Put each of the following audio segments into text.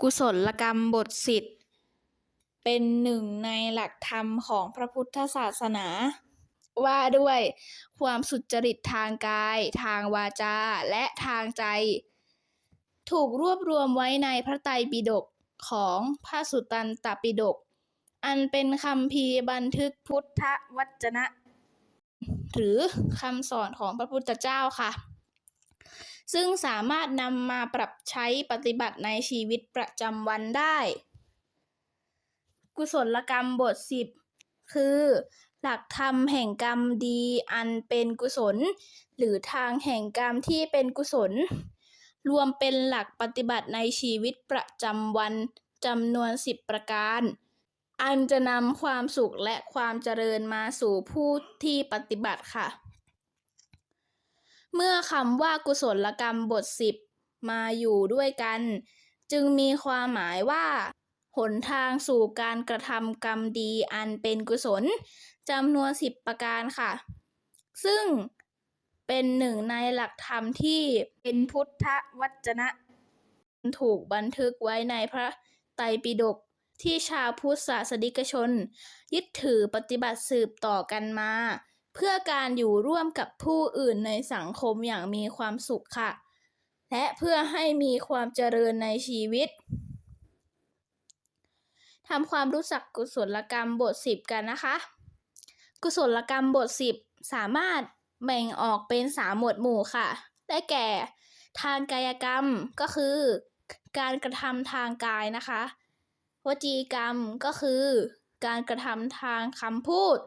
กุศลกรรมบทสิทธิ์ เป็นหนึ่งในหลักธรรมของพระพุทธศาสนา ว่าด้วยความสุจริตทางกาย ทางวาจา และทางใจ ถูกรวบรวมไว้ในพระไตรปิฎกของพระสุตตันตปิฎกอันเป็นคัมภีบันทึกพุทธวจนะ หรือคำสอนของพระพุทธเจ้าค่ะ ซึ่งสามารถนำมาปรับใช้ปฏิบัติในชีวิตประจำวันได้ กุศลกรรมบทสิบคือ หลักธรรมแห่งกรรมดีอันเป็นกุศล หรือทางแห่งกรรมที่เป็นกุศล รวมเป็นหลักปฏิบัติในชีวิตประจำวันจำนวนสิบประการ อันจะนำความสุขและความเจริญมาสู่ผู้ที่ปฏิบัติค่ะ เมื่อคำว่ากุศลกรรมบทสิบมาอยู่ด้วยกัน จึงมีความหมายว่า หนทางสู่การกระทำกรรมดีอันเป็นกุศลจำนวนสิบประการค่ะ ซึ่งเป็นหนึ่งในหลักธรรมที่เป็นพุทธวจนะ ถูกบันทึกไว้ในพระไตรปิฎกที่ชาวพุทธศาสนิกชน ยึดถือปฏิบัติสืบต่อกันมา เพื่อการอยู่ร่วมกับผู้อื่นในสังคมอย่างมีความสุขค่ะ และเพื่อให้มีความเจริญในชีวิตทำความรู้จักกุศลกรรมบทสิบกันนะคะ กุศลกรรมบทสิบสามารถแบ่งออกเป็นสามหมวดหมู่ค่ะ ได้แก่ ทางกายกรรมก็คือ การกระทำทางกายนะคะ วจีกรรมก็คือ การกระทำทางคำพูด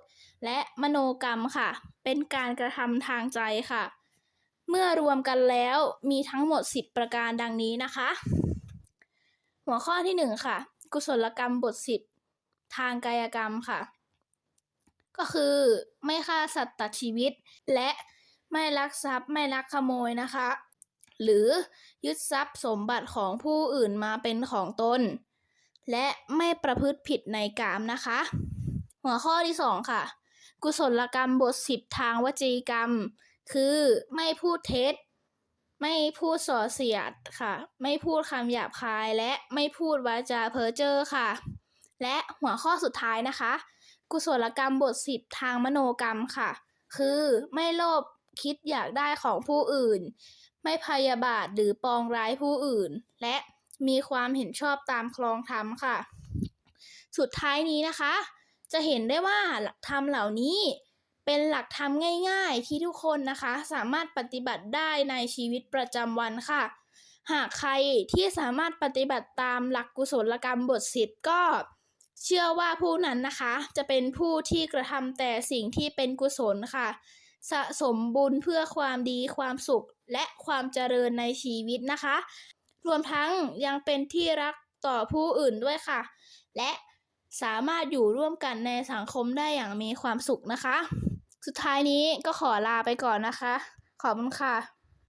และมโนกรรมค่ะ เป็นการกระทำทางใจค่ะ เมื่อรวมกันแล้วมีทั้งหมด 10 ประการดังนี้นะคะ หัวข้อที่ 1 ค่ะ กุศลกรรมบท 10 ทางกายกรรมค่ะ ก็คือไม่ฆ่าสัตว์ตัดชีวิต และไม่ลักทรัพย์ไม่ลักขโมยนะคะ หรือยึดทรัพย์สมบัติของผู้อื่นมาเป็นของตน และไม่ประพฤติผิดในกามนะคะ หัวข้อที่ 2 ค่ะ กุศลกรรมบท10ทางวจีกรรม คือไม่พูดเท็จ ไม่พูดส่อเสียดค่ะ ไม่พูดคำหยาบคายและไม่พูดวาจาเพ้อเจ้อค่ะ และหัวข้อสุดท้ายนะคะ กุศลกรรมบท10ทางมโนกรรมค่ะ คือไม่โลภคิดอยากได้ของผู้อื่น ไม่พยาบาทหรือปองร้ายผู้อื่น และ มีความเห็นชอบตามคลองธรรมค่ะ สุดท้ายนี้นะคะ จะเห็นได้ว่าหลักธรรมเหล่านี้เป็นหลักธรรมง่ายๆ ที่ทุกคนนะคะ สามารถปฏิบัติได้ในชีวิตประจำวันค่ะ หากใครที่สามารถปฏิบัติตามหลักกุศลกรรมบทสิบก็ เชื่อว่าผู้นั้นนะคะ จะเป็นผู้ที่กระทำแต่สิ่งที่เป็นกุศลค่ะ สะสมบุญเพื่อความดีความสุขและความเจริญในชีวิตนะคะ รวมทั้งยังเป็นที่รักต่อผู้อื่นด้วยค่ะ และสามารถอยู่ร่วมกันในสังคมได้อย่างมีความสุขนะคะ สุดท้ายนี้ก็ขอลาไปก่อนนะคะ ขอบคุณค่ะ